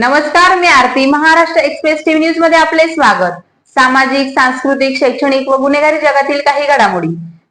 नमस्कार मी Aarti. Maharashtra express TV न्यूजमध्ये आपले स्वागत. सामाजिक सांस्कृतिक शैक्षणिक व गुन्हेगारी जगातील काही घडामोडी.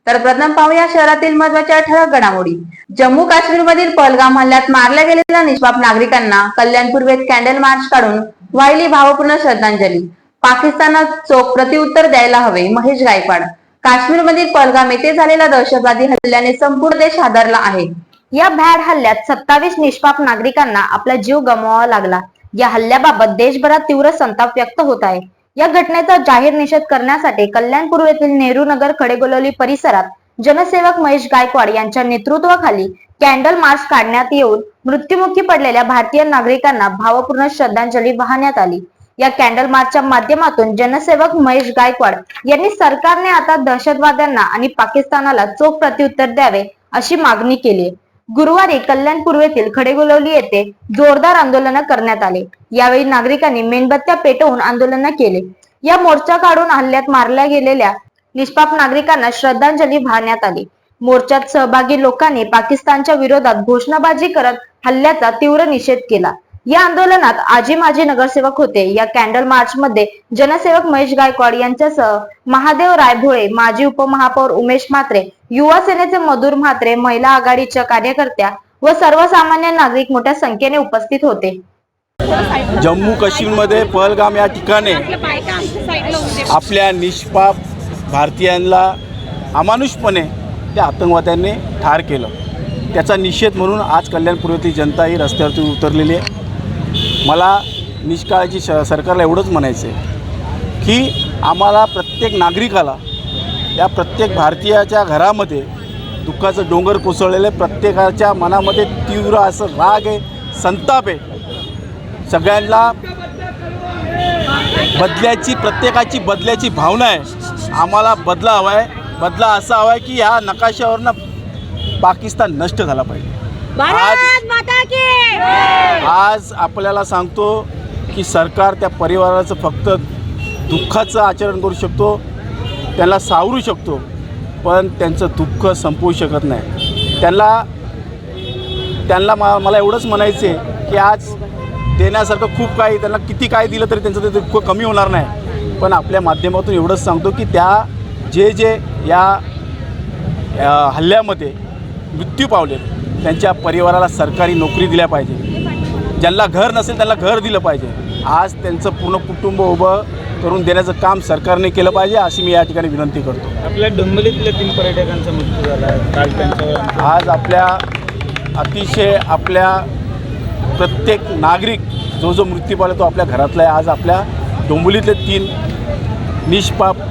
तर प्रथम पाहूया शहरातील महत्त्वाच्या ठळक घडामोडी. जम्मू काश्मीर मधील पहलगाम हल्ल्यात मारल्या गेलेल्या निष्पाप नागरिकांना कल्याण पूर्वेत कॅन्डल मार्च काढून वाहिली भावपूर्ण श्रद्धांजली. पाकिस्तानात चोख प्रतिउत्तर द्यायला हवे महेश गायकवाड. काश्मीरमधील पहलगाम येथे झालेल्या दहशतवादी हल्ल्याने संपूर्ण देश हादरला आहे. या भ्याड हल्ल्यात सत्तावीस निष्पाप नागरिकांना आपला जीव गमवावा लागला. या हल्ल्याबाबत देशभरात तीव्र संताप व्यक्त होत आहे. या घटनेचा जाहीर निषेध करण्यासाठी कल्याणपूर येथील नेहरू नगर खडेगोलवली परिसरात जनसेवक महेश गायकवाड यांच्या नेतृत्वाखाली कॅन्डल मार्च काढण्यात येऊन मृत्युमुखी पडलेल्या भारतीय नागरिकांना भावपूर्ण श्रद्धांजली वाहण्यात आली. या कॅन्डल मार्चच्या माध्यमातून जनसेवक महेश गायकवाड यांनी सरकारने आता दहशतवाद्यांना आणि पाकिस्तानाला चोख प्रत्युत्तर द्यावे अशी मागणी केली गुरुवारी कल्याण पूर्वेतील खडेगुलवली येथे जोरदार आंदोलन करण्यात आले. यावेळी नागरिकांनी मेणबत्त्या पेटवून आंदोलन केले. या मोर्चा काढून हल्ल्यात मारल्या गेलेल्या निष्पाप नागरिकांना श्रद्धांजली वाहण्यात आली. मोर्चात सहभागी लोकांनी पाकिस्तानच्या विरोधात घोषणाबाजी करत हल्ल्याचा तीव्र निषेध केला. या आंदोलनात आजी माजी नगरसेवक होते. या कॅन्डल मार्च मध्ये जनसेवक महेश गायकवाड यांच्यासह महादेव रायभोळे माजी उपमहापौर उमेश म्हात्रे युवा सेनेचे मधुर म्हात्रे महिला आघाडीच्या कार्यकर्त्या व सर्वसामान्य नागरिक मोठ्या संख्येने उपस्थित होते. जम्मू काश्मीरमध्ये पहलगाम या ठिकाणी आपल्या निष्पाप भारतीयांना अमानुषपणे त्या आतंकवाद्यांनी ठार केलं. त्याचा निषेध म्हणून आज कल्याणपूर्वेतील जनता ही रस्त्यावरती उतरलेली आहे. मला निष्काळजी श सरकारला एवढंच म्हणायचं आहे की आम्हाला प्रत्येक नागरिकाला या प्रत्येक भारतीयाच्या घरामध्ये दुःखाचं डोंगर कोसळलेलं आहे. प्रत्येकाच्या मनामध्ये तीव्र असं राग आहे संताप आहे. सगळ्यांना बदल्याची प्रत्येकाची बदल्याची भावना आहे. आम्हाला बदला हवा आहे. बदला असा हवा आहे की ह्या नकाशावरनं पाकिस्तान नष्ट झाला पाहिजे. आज आज आपल्याला सांगतो की सरकार त्या परिवाराचं फक्त दुःखाचं आचरण करू शकतो त्यांना सावरू शकतो पण त्यांचं दुःख संपवू शकत नाही. त्यांना त्यांना मा मला एवढंच म्हणायचं आहे की आज देण्यासारखं खूप काही त्यांना किती काय दिलं तरी त्यांचं ते दुःख कमी होणार नाही. पण आपल्या माध्यमातून एवढंच सांगतो की त्या जे जे या या हल्ल्यामध्ये मृत्यू पावले त्यांच्या परिवाराला सरकारी नोकरी दिल्या पाहिजे. ज्यांना घर नसेल त्यांना घर दिलं पाहिजे. आज त्यांचं पूर्ण कुटुंब उभं करून देण्याचं काम सरकारने केलं पाहिजे अशी मी या ठिकाणी विनंती करतो. आपल्या डोंबिवलीतल्या तीन पर्यटकांचा मृत्यू झाला आहे. काल त्यांच्यावर आज आपल्या अतिशय आपल्या प्रत्येक नागरिक जो जो मृत्यू पावला तो आपल्या घरातला आहे. आज आपल्या डोंबिवलीतले तीन निष्पाप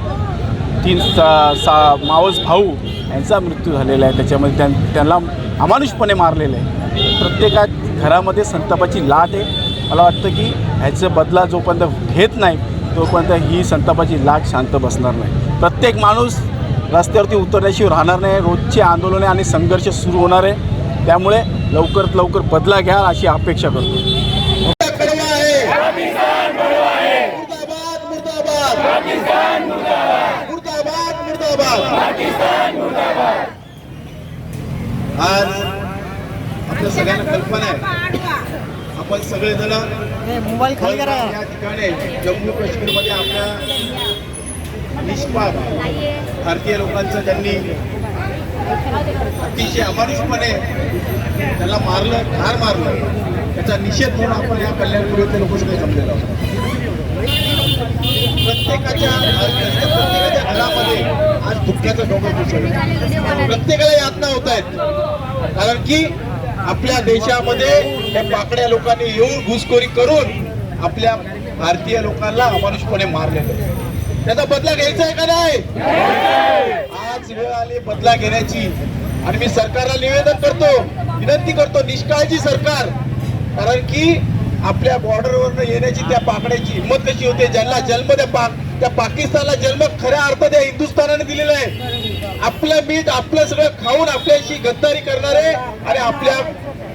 तीन सा सा मावस भाऊ यांचा मृत्यू झालेला आहे. त्याच्यामध्ये त्यां त्यांना अमानुषपणे मारलेलं आहे. प्रत्येका घरामध्ये संतापाची लाट आहे. मला वाटतं की ह्याचं बदला जोपर्यंत घेत नाही तोपर्यंत ही संतापाची लाट शांत बसणार नाही. प्रत्येक माणूस रस्त्यावरती उतरण्याशिवाय राहणार नाही. रोजची आंदोलने आणि संघर्ष सुरू होणार आहे. त्यामुळे लवकरात लवकर बदला घ्या अशी अपेक्षा करतो. मुर्दाबाद. आज आपल्या सगळ्यांना कल्पना आहे. आपण सगळेजण या ठिकाणी जम्मू काश्मीरमध्ये आपल्या निष्पाप भारतीय लोकांचं त्यांनी अतिशय अमानुषपणे त्याला मारलं ठार मारलं. त्याचा निषेध म्हणून आपण या कल्याणपूर्वीचे लोक सगळे जमलेलो प्रत्येकाच्या प्रत्येकाच्या घरामध्ये आज दुःखाचा डोंगर कोसळलं प्रत्येकाला यातना होत आहेत. कारण की आपल्या देशामध्ये या पाकड्या लोकांनी येऊन घुसखोरी करून आपल्या भारतीय लोकांना अमानुषपणे मारलेलं आहे. त्याचा बदला घ्यायचा आहे का नाही? आज वेळ आली बदला घेण्याची. आणि मी सरकारला निवेदन करतो विनंती करतो निष्काळजी सरकार. कारण की आपल्या बॉर्डरवरनं येण्याची त्या पाकड्याची हिंमत कशी होते? ज्यांना जन्म त्या पाक त्या पाकिस्तानला जन्म खऱ्या अर्थात त्या हिंदुस्थानाने दिलेला आहे. आपलं मीठ आपलं सगळं खाऊन आपल्याशी गद्दारी करणारे आणि आपल्या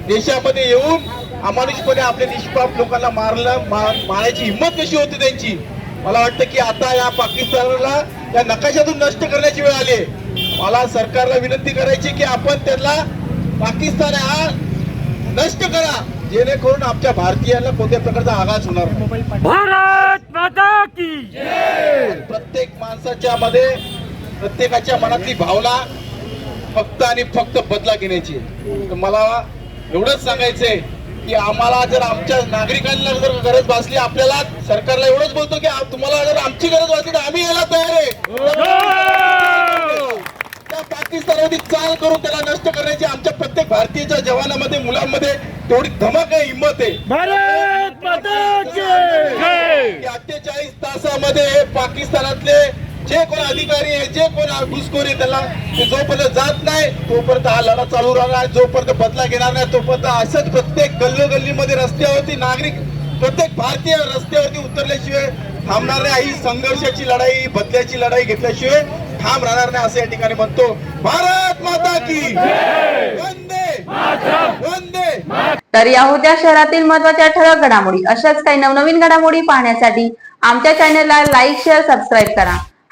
देशामध्ये येऊन अमानुषपणे आपल्या निष्पाप लोकांना मारलं मारायची हिंमत कशी होती त्यांची? मला वाटतं की आता या पाकिस्तानला या नकाशातून नष्ट करण्याची वेळ आली मला सरकारला विनंती करायची की आपण त्यांना पाकिस्तान हा नष्ट करा जेणेकरून आमच्या भारतीयांना कोणत्या प्रकारचा आघात होणार भारत माता की प्रत्येक माणसाच्या मध्ये प्रत्येकाच्या मनातली भावना फक्त आणि फक्त बदला घेण्याची. तर मला एवढंच सांगायचंय की आम्हाला जर आमच्या नागरिकांना जर गरज भासली आपल्याला सरकारला एवढंच बोलतो की तुम्हाला जर आमची गरज भासली तर आम्ही यायला तयार आहे. त्या पाकिस्तानवरती चाल करून त्याला नष्ट करण्याची आमच्या प्रत्येक भारतीयच्या जवानामध्ये मुलांमध्ये तेवढी धमक आहे हिंमत आहे. अठ्ठेचाळीस तासामध्ये पाकिस्तानातले जे कोण अधिकारी आहे जे कोण घुसखोरी त्याला जोपर्यंत जात नाही तोपर्यंत हा लढा चालू राहणार जोपर्यंत बदला घेणार नाही तोपर्यंत असंच प्रत्येक गल्लोगल्लीमध्ये रस्त्यावरती नागरिक प्रत्येक भारतीय रस्त्यावरती उतरल्याशिवाय थांबणार नाही. ही संघर्षाची लढाई बदल्याची लढाई घेतल्याशिवाय ठाम राहणार नाही असं या ठिकाणी म्हणतो. भारत माता की वंदे वंदे तर या होत्या शहरातील महत्त्वाच्या ठळक घडामोडी अशाच काही नवनवीन घडामोडी पाहण्यासाठी आमच्या चॅनलला लाईक शेअर सबस्क्राईब करा.